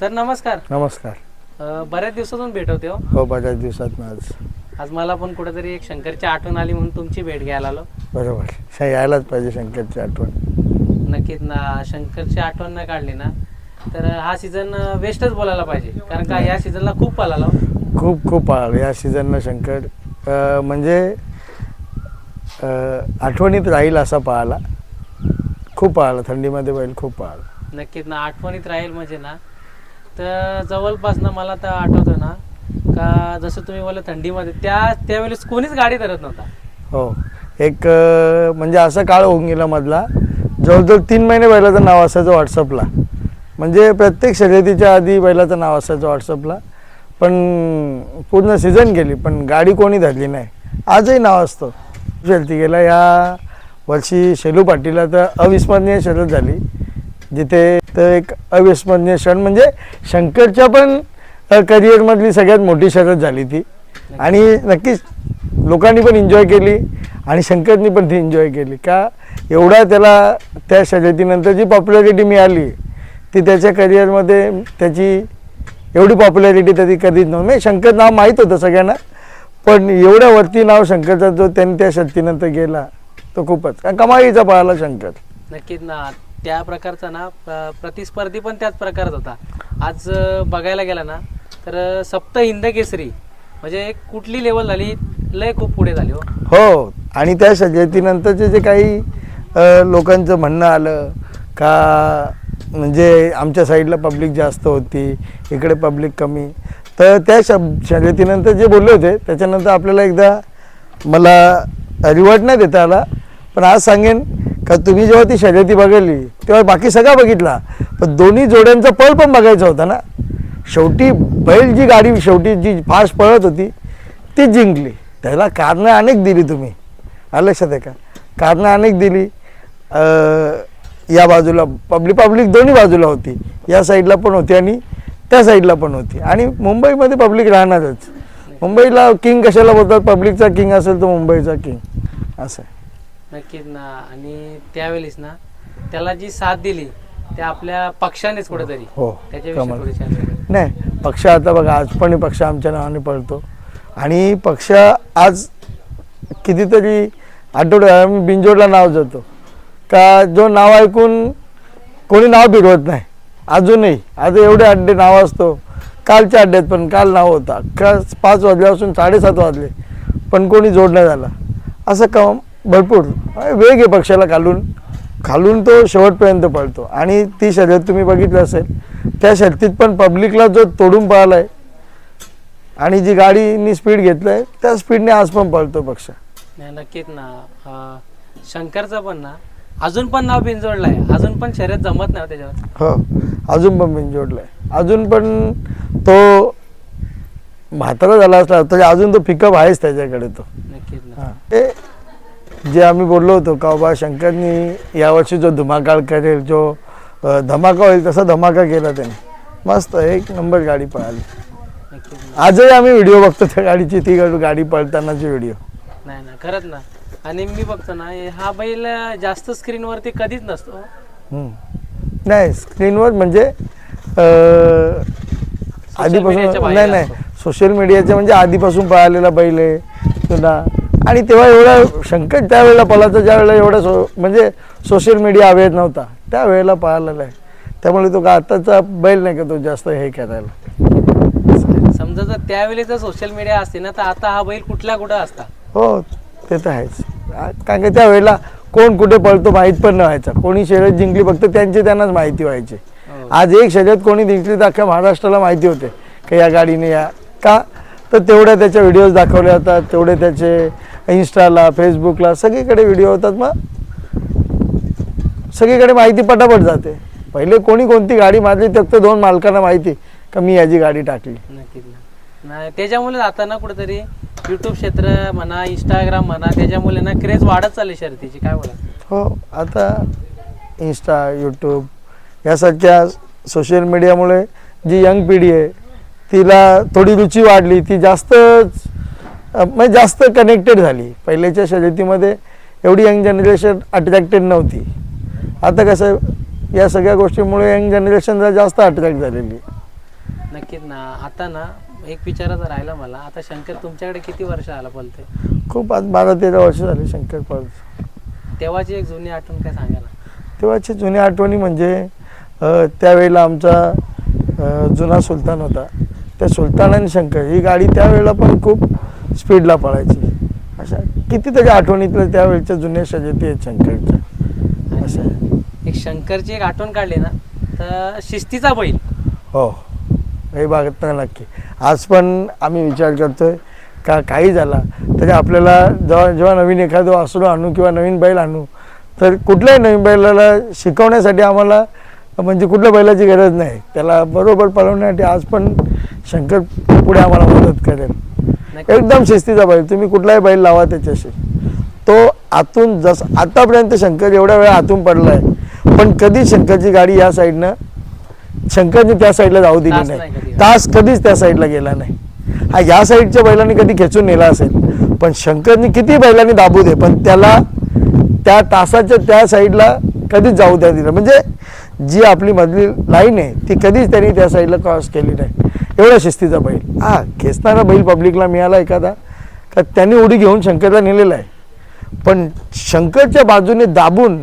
Sir नमस्कार. नमस्कार. अ, बऱ्याच दिवसातून भेट होते हो. हो बऱ्याच दिवसात आज. आज मला पण कुठेतरी एक शंकरची आठवण आली म्हणून तुमची भेट घ्यायला आलो. बरोबर. श- यायलाच पाहिजे शंकरची आठवण. नक्कीच ना शंकरची आठवण नाही काढली ना तर हा सीझन वेस्टच बोलायला पाहिजे. कारण का या सीझनला खूप पळाला हो. खूप खूप पळालं या सीझनला शंकर अं, म्हणजे अं, आठवणीत राहील असा पळाला खूप पळाला थंडीमध्ये बैल खूप पळाला नक्कीच ना आठवणीत राहील म्हणजे ना तर जवळपास ना मला तर आठवतं ना का जसं तुम्ही बोला थंडीमध्ये त्या त्यावेळेस कोणीच गाडी धरत नव्हता. हो. एक अं, म्हणजे असा काळ होऊन गेला मधला जवळजवळ तीन महिने बैलाचं नाव असायचं व्हॉट्सअपला म्हणजे प्रत्येक शर्यतीच्या आधी बैलाचं नाव असायचं व्हॉट्सअपला पण पूर्ण सीझन गेली पण गाडी कोणी धरली नाही. आजही नाव असतं. शर्यती गेला या वर्षी शेलू पाटीलला तर अविस्मरणीय शर्यत झाली. जिथे तर एक अविस्मरणीय क्षण म्हणजे शंकरच्या पण करिअरमधली सगळ्यात मोठी शर्यत झाली ती. आणि नक्कीच लोकांनी पण एन्जॉय केली आणि शंकरनी पण ती एन्जॉय केली. का एवढा त्याला त्या शर्यतीनंतर जी पॉप्युलॅरिटी मिळाली ती त्याच्या करिअरमध्ये त्याची एवढी पॉप्युलॅरिटी त्याची कधीच नव्हती. म्हणजे शंकर नाव माहीत होतं सगळ्यांना पण एवढ्या वरती नाव शंकरचा जो त्यांनी त्या शर्तीनंतर गेला तो खूपच. कारण कमाईचा पळाला शंकर. नक्कीच ना. त्या प्रकारचा ना प- प्रतिस्पर्धी पण त्याच प्रकारचा होता. आज बघायला गेला ना तर सप्त हिंद केसरी म्हणजे एक कुठली लेवल झाली लय खूप पुढे झाली हो. हो आणि त्या शर्यतीनंतरचे जे काही अ, लोकांचं म्हणणं आलं का म्हणजे आमच्या साईडला पब्लिक जास्त होती इकडे पब्लिक कमी तर त्या शब शर्यतीनंतर जे बोलले होते त्याच्यानंतर आपल्याला एकदा मला रिवॉर्ड नाही देता आला पण आज सांगेन का तुम्ही जेव्हा ती शर्यती बघितली तेव्हा बाकी सगळा बघितला. पण दोन्ही जोड्यांचा पळ पण बघायचा होता ना. शेवटी बैल जी गाडी शेवटी जी फास्ट पळत होती ती जिंकली. त्याला कारणं अनेक दिली तुम्ही. आलं लक्षात आहे का? कारणं अनेक दिली. या बाजूला पब्लिक पब्लिक दोन्ही बाजूला होती. या साईडला पण होती आणि त्या साईडला पण होती. आणि मुंबईमध्ये पब्लिक राहणारच. मुंबईला किंग कशाला बोलतात? पब्लिकचा किंग असेल तर मुंबईचा किंग. असं आहे. नक्कीच ना. आणि त्यावेळेस ना त्याला जी साथ दिली त्या आपल्या पक्षानेच कुठेतरी. हो त्याच्याविषयी कमाल. थोडी चर्चा नाही पक्ष आता बघा आज पण पक्ष आमच्या नावाने पळतो. आणि पक्ष आज कितीतरी आठवड्या आम्ही बिंजोडला नाव जातो का जो नाव ऐकून कोणी नाव फिरवत नाही. अजूनही आता एवढे अड्डे नाव असतो. कालच्या अड्ड्यात पण काल नाव होता. का पाच वाजल्यापासून साडेसात वाजले पण कोणी जोड नाही झाला. असं काम भरपूर. वेग आहे पक्षाला खालून खालून तो शेवटपर्यंत पळतो. आणि ती शर्यत तुम्ही बघितलं असेल त्या शर्यतीत पण पब्लिकला जो तोडून पळाला आहे आणि जी गाडीनी स्पीड घेतलं आहे त्या स्पीडने आज पण पळतो पक्ष. नाही नक्कीच ना. शंकरचं पण ना अजून पण नाव बिनजोडलं आहे अजून पण शर्यत जमत नाही हो त्याच्यावर. हो अजून पण बिनजोडला आहे अजून पण तो म्हातारा झाला असला तरी अजून तो पिकअप आहेच त्याच्याकडे तो. नक्कीच ना. हां. ते जे आम्ही बोललो होतो का बाबा शंकरनी यावर्षी जो धुमाकाळ करेल जो धमाका होईल तसा धमाका केला त्याने. मस्त एक नंबर गाडी पळाली. आजही आम्ही व्हिडिओ बघतो त्या गाडीची ती गाडी- गाडी पळतानाची व्हिडिओ. नाही ना खरंच ना. आणि मी बघतो ना हे- बैल जास्त स्क्रीनवरती कधीच नसतो. नाही स्क्रीनवर म्हणजे आधीपासून नाही नाही. सोशल मीडियाच्या म्हणजे आधीपासून पळालेला बैल आहे. तुला आणि तेव्हा एवढा शंकर त्यावेळेला पळाचा ज्या वेळेला एवढा सो म्हणजे सोशल मीडिया अवेअर नव्हता त्यावेळेला पळालेला आहे. त्यामुळे तो का आताचा बैल नाही का तो जास्त हे करायला? समजा जर त्यावेळी जर सोशल मीडिया असते ना तर आता हा बैल कुठला कुठं असता? हो ते तर आहेच. कारण की त्यावेळेला कोण कुठे पळतो माहीत पण नाही व्हायचा. कोणी शर्यत जिंकली फक्त त्यांची त्यांनाच माहिती व्हायची. हो. आज एक शर्यत कोणी जिंकली तर अख्ख्या महाराष्ट्राला माहिती होते. की या गाडीने या का? तर तेवढ्या त्याच्या व्हिडिओज दाखवले जातात तेवढे त्याचे इन्स्टाला फेसबुकला सगळीकडे व्हिडिओ होतात मग सगळीकडे माहिती पटापट जाते. पहिले कोणी कोणती गाडी मारली फक्त दोन मालकांना माहिती का मी याची गाडी टाकली. नक्कीच नाही त्याच्यामुळे आता ना कुठेतरी युट्यूब क्षेत्र म्हणा इंस्टाग्राम म्हणा त्याच्यामुळे ना क्रेज वाढत चालली शर्यतीची काय बोला हो आता इन्स्टा यूट्यूब यासारख्या सोशल मीडियामुळे जी यंग पिढी आहे तिला थोडी रुची वाढली ती जास्त म्हणजे जास्त कनेक्टेड झाली. पहिल्याच्या शर्यतीमध्ये एवढी यंग जनरेशन अट्रॅक्टेड नव्हती. आता कसं या सगळ्या गोष्टीमुळे यंग जनरेशन जास्त अट्रॅक्ट झालेली नक्कीच ना. आता ना एक विचारायचं राहिलं मला आता शंकर तुमच्याकडे किती वर्ष आला बोलते खूप आज बारा तेरा वर्ष झाले शंकर पाळ तेव्हाची एक जुनी आठवण काय सांगा ना? तेव्हाची जुन्या आठवणी म्हणजे अ, त्यावेळेला आमचा अ, जुना सुलतान होता. त्या सुलतान आणि शंकर ही गाडी त्यावेळेला पण खूप स्पीडला पळायची. अशा कितीतरी आठवणीतल्या त्यावेळेच्या जुन्या शर्यती आहेत शंकरच्या. असं आणि एक शंकरची एक आठवण काढली ना तर शिस्तीचा बैल. हो हे बागत नक्की. आज पण आम्ही विचार करतोय का काही झाला तरी आपल्याला जेव्हा जेव्हा नवीन एखादं वासरू आणू किंवा नवीन बैल आणू तर कुठल्याही नवीन बैलाला शिकवण्यासाठी आम्हाला म्हणजे कुठल्या बैलाची गरज नाही. त्याला बरोबर पळवण्यासाठी आज पण शंकर पुढे आम्हाला मदत करेल. एकदम शिस्तीचा बैल. तुम्ही कुठलाही बैल लावा त्याच्याशी. तो आतून जस आतापर्यंत शंकर एवढ्या वेळा आतून पडलाय. पण कधी शंकरची गाडी या साईडनं शंकरने त्या साईडला जाऊ दिली नाही. तास कधीच त्या साईडला गेला नाही. हा या साईडच्या बैलांनी कधी खेचून नेला असेल. पण शंकरने किती बैलांनी दाबू दे पण त्याला त्या तासाच्या त्या साईडला कधीच जाऊ द्या दिलं. म्हणजे जी आपली मधली लाईन आहे ती कधीच त्यांनी त्या साईडला क्रॉस केली नाही. एवढा शिस्तीचा बैल. हा खेचणारा बैल पब्लिकला मिळाला एखादा. का त्यांनी उडी घेऊन शंकरला नेलेला आहे. पण शंकरच्या बाजूने दाबून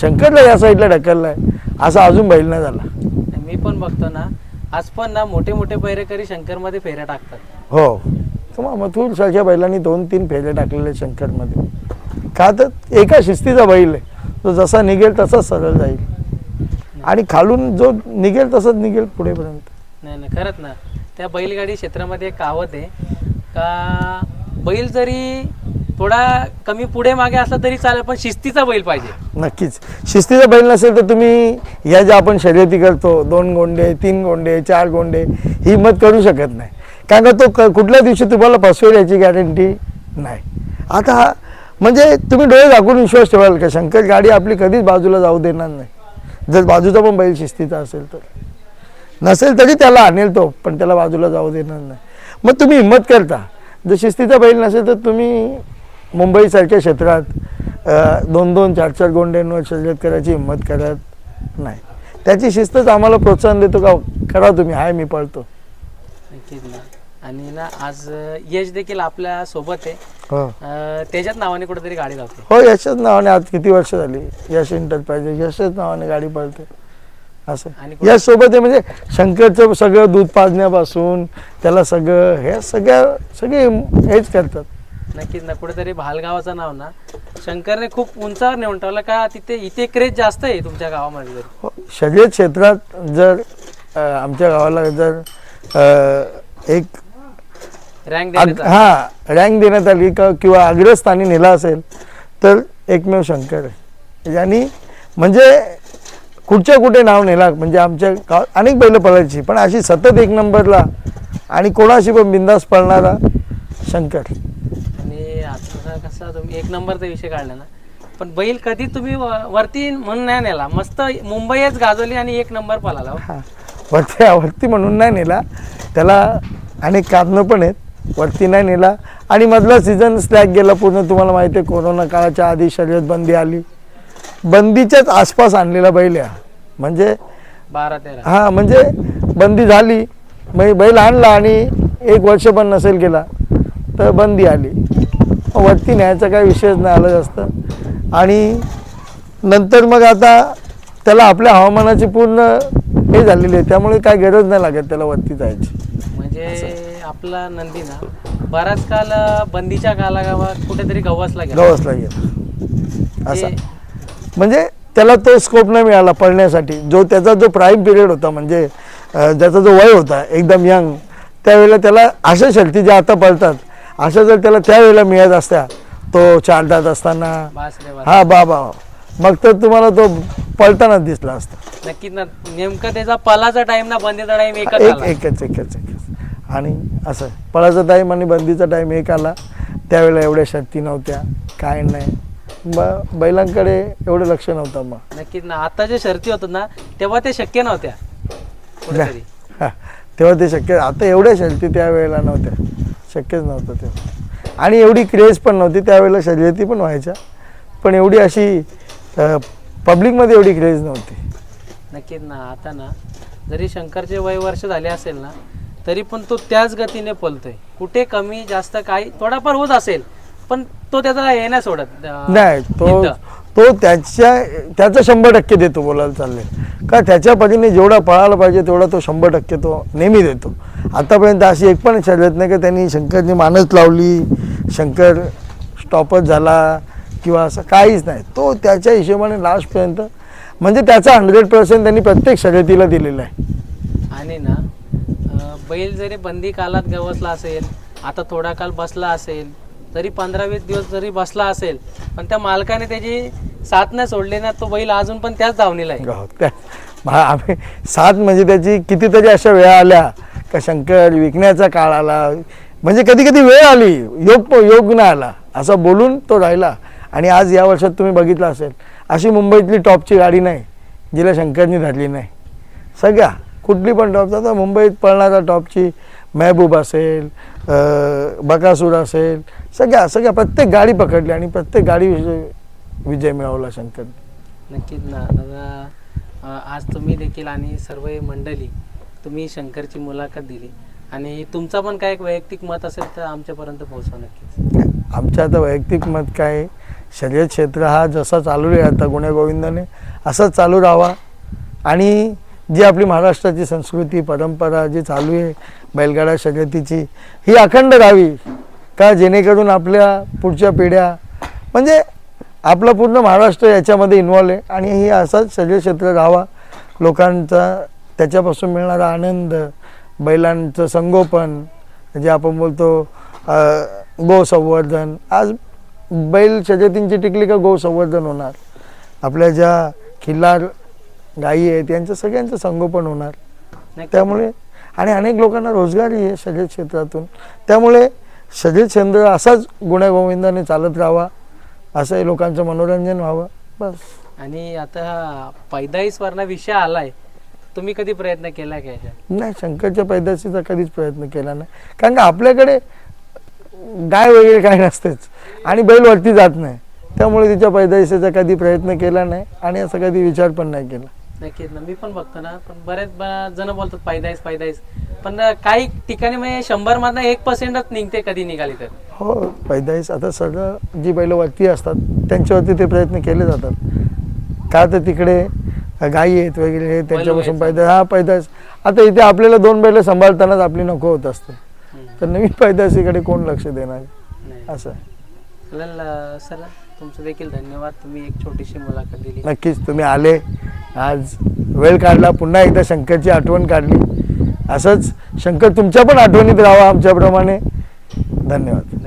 शंकरला या साईडला ढकलला आहे असा अजून बैल नाही झाला. मी पण बघतो ना आज पण ना मोठे मोठे पैरेकरी शंकरमध्ये फेऱ्या टाकतात. हो. मग मथुर सारख्या बैलांनी दोन तीन फेरे टाकलेले शंकरमध्ये. का तर एका शिस्तीचा बैल आहे. तो जसा निघेल तसाच सरळ जाईल. आणि खालून जो निघेल तसंच निघेल पुढेपर्यंत. नाही नाही खरंच ना. त्या बैलगाडी क्षेत्रामध्ये एक कहावत आहे का बैल जरी थोडा कमी पुढे मागे असला तरी चालेल पण शिस्तीचा बैल पाहिजे. नक्कीच. शिस्तीचा बैल नसेल तर तुम्ही या ज्या आपण शर्यती करतो दोन गोंडे तीन गोंडे चार गोंडे ही मत करू शकत नाही. कारण का तो कुठल्या दिवशी तुम्हाला फसवेल याची गॅरंटी नाही. आता म्हणजे तुम्ही डोळे झाकून विश्वास ठेवाल का? शंकर गाडी आपली कधीच बाजूला जाऊ देणार नाही. जर बाजूचा पण बैल शिस्तीचा असेल तर. नसेल तरी त्याला आणेल तो पण त्याला बाजूला जाऊ देणार नाही. मग तुम्ही हिंमत करता. जर शिस्तीचा बैल नसेल तर तुम्ही मुंबईसारख्या क्षेत्रात दोन दोन चार चार गोंड्यांवर शर्यत करायची हिंमत करत नाही. त्याची शिस्तच आम्हाला प्रोत्साहन देतो का? करा तुम्ही हाय मी पळतो. आणि ना आज यश देखील आपल्यासोबत आहे. हो. त्याच्याच नावाने कुठेतरी गाडी लावते. हो यशच नावाने आज किती वर्ष झाली? यश एंटरप्राइजेस यशच नावाने गाडी पळते असं. यश सोबत म्हणजे शंकरचं सगळं दूध पाजण्यापासून त्याला सगळं हे सगळ्या सगळे हेच करतात. नक्कीच ना कुठेतरी भालगावाचं नाव ना. शंकरने खूप उंचावर नेऊन ठेवलं का तिथे इथे क्रेज जास्त आहे तुमच्या गावामध्ये तरी. हो, शर्यत क्षेत्रात जर आमच्या गावाला जर एक रँक हा रँक देण्यात आली का किंवा अग्रस्थानी नेला असेल तर एकमेव शंकर आहे. यांनी म्हणजे कुठच्या कुठे नाव नेला म्हणजे आमच्या गाव अनेक बैलं पळायची पण अशी सतत एक नंबरला आणि कोणाशी पण बिंदास पळणारा शंकर. आणि आता कसं तुम्ही एक नंबरचा विषय काढला ना. पण बैल कधी तुम्ही व- वरती म्हणून नाही नेला. मस्त मुंबईच गाजवली आणि एक नंबर पळाला हो. हा. वरती वरती म्हणून नाही नेला. त्याला अनेक कारणं पण आहेत. वरती नाही नेला. आणि मधला सीझन स्लॅग गेला पूर्ण तुम्हाला माहिती आहे कोरोना काळाच्या आधी शर्यत बंदी आली. बंदीच्याच आसपास आणलेला बैल आहे हा. म्हणजे बारा तेरा. हा म्हणजे बंदी झाली. मग बैल आणला आणि एक वर्ष पण नसेल गेला तर बंदी आली. वरती न्यायचा काही विषयच नाही आला जास्त. आणि नंतर मग आता त्याला आपल्या हवामानाची पूर्ण हे झालेली आहे त्यामुळे काय गरज नाही लागत त्याला वरती जायची. म्हणजे आपला नंदी ना बराच काल बंदीच्या कालागावात कुठेतरी गवसला गेला. गवसला गेला. असा. म्हणजे त्याला तो स्कोप नाही मिळाला पळण्यासाठी. जो त्याचा जो प्राईम पिरियड होता म्हणजे ज्याचा जो वय होता एकदम यंग त्यावेळेला त्याला अशा शर्ती ज्या आता पळतात अशा जर त्याला त्यावेळेला मिळत असत्या तो चालतात असताना. हा बा बा मग तर तुम्हाला तो पळतानाच दिसला असता. नक्कीच ना नेमकं त्याचा पलाचा टाइम ना बंदीचा टाइम एक एकच एकच एकच. आणि असं पळाचा टाईम आणि बंदीचा टाईम एक आला. त्यावेळेला एवढ्या शर्ती नव्हत्या काय नाही. ब बैलांकडे एवढं लक्ष नव्हतं मग. नक्कीच ना आता जे शर्ती होतात ना तेव्हा ते शक्य नव्हत्या. कुठेतरी हा, तेव्हा ते शक्य आता एवढ्या शर्यती त्यावेळेला नव्हत्या. शक्यच नव्हतं तेव्हा. आणि एवढी क्रेज पण नव्हती त्यावेळेला शर्यती पण व्हायच्या. पण एवढी अशी पब्लिकमध्ये एवढी क्रेज नव्हती. नक्कीच ना आता ना जरी शंकरचे वय वर्ष झाले असेल ना तरी पण तो त्याच गतीने पलतोय कुठे कमी जास्त काही थोडाफार होत असेल पण तो त्याचा हे नाही सोडत अं, नाही तो. तो त्याच्या त्याचं शंभर टक्के देतो बोलायला चालले. का त्याच्या परीने जेवढा पळायला पाहिजे तेवढा तो शंभर टक्के तो नेहमी देतो. आतापर्यंत अशी एक पण शर्यत नाही की त्यांनी शंकरची मानच लावली शंकर स्टॉपच झाला किंवा असं काहीच नाही. तो त्याच्या हिशोबाने लास्टपर्यंत म्हणजे त्याचा हंड्रेड पर्सेंट त्यांनी प्रत्येक शर्यतीला दिलेला आहे. आणि ना अं, बैल जरी बंदी कालात गवसला असेल आता थोडा काल बसला असेल जरी पंधरा वीस दिवस जरी बसला असेल पण त्या मालकाने त्याची साथ नाही सोडली ना तो बैल अजून पण त्याच धावणीला आहे. हो, त्या भा- आम्ही सात म्हणजे त्याची कितीतरी अशा वेळा आल्या का शंकर विकण्याचा काळ आला. म्हणजे कधी कधी वेळ आली योग योग नाही आला. असं बोलून तो राहिला. आणि आज या वर्षात तुम्ही बघितलं असेल अशी मुंबईतली टॉपची गाडी नाही जिला शंकरनी धरली नाही. सगळ्या कुठली पण टॉप आता मुंबईत पळणारा टॉपची महबूब असेल बकासूर असेल सगळ्या सगळ्या प्रत्येक गाडी पकडली आणि प्रत्येक गाडी विजय मिळवला शंकर. नक्कीच ना. दादा आज तुम्ही देखील आणि सर्व मंडळी तुम्ही शंकरची मुलाखत दिली. आणि तुमचा पण काय एक वैयक्तिक मत असेल तर आमच्यापर्यंत पोहोचवा नक्कीच. आमचं आता वैयक्तिक मत काय? शर्यत क्षेत्र हा जसा चालू आहे आता गुण्यागोविंदाने असंच चालू राहावा. आणि जी आपली महाराष्ट्राची संस्कृती परंपरा जी चालू आहे बैलगाडा शर्यतीची ही अखंड राहावी का जेणेकरून आपल्या पुढच्या पिढ्या म्हणजे आपलं पूर्ण महाराष्ट्र याच्यामध्ये इन्वॉल्व आहे आणि ही असंच शर्यत क्षेत्र राहावा लोकांचा त्याच्यापासून मिळणारा आनंद बैलांचं संगोपन जे आपण बोलतो गोसंवर्धन. आज बैल शर्यतींची टिकली का गोसंवर्धन होणार? आपल्या ज्या खिल्लार गायी आहेत यांचं सगळ्यांचं संगोपन होणार. त्यामुळे आणि अनेक लोकांना रोजगारही आहे शर्यत क्षेत्रातून. त्यामुळे शर्यत क्षेत्र असाच गुण्यागोविंदाने चालत राहावा असंही लोकांचं मनोरंजन व्हावं बस. आणि आता पैदाईस वरना विषय आलाय. तुम्ही कधी प्रयत्न केला का याच्यात? नाही शंकरच्या पैदाशीचा कधीच प्रयत्न केला नाही. कारण का आपल्याकडे गाय वगैरे काय नसतेच आणि बैल वरती जात नाही. त्यामुळे तिच्या पैदाशीचा कधी प्रयत्न केला नाही आणि असं कधी विचार पण नाही केला. नक्कीच ना. मी पण बघतो ना. पण बरेच जण बोलतात पैदाईस पैदाईस पण काही ठिकाणी म्हणजे शंभर मधनं एक पर्सेंटच निघते कधी निघाली तर. हो पैदाईस आता सगळं जी बैल वरती असतात त्यांच्यावरती ते प्रयत्न केले जातात. का तर तिकडे गायी आहेत वगैरे हे त्यांच्यापासून. पैदा हा पैदास आता इथे आपल्याला दोन बैल सांभाळतानाच आपली नको होत असते. तर नवीन पैदाशीकडे कोण लक्ष देणार? असं अं, सर. तुमचं देखील धन्यवाद. तुम्ही एक छोटीशी मुलाखत दिली. नक्कीच तुम्ही आले. आज वेळ काढला. पुन्हा एकदा शंकरची आठवण काढली. असंच शंकर तुमच्या पण आठवणीत राहावा आमच्याप्रमाणे. धन्यवाद.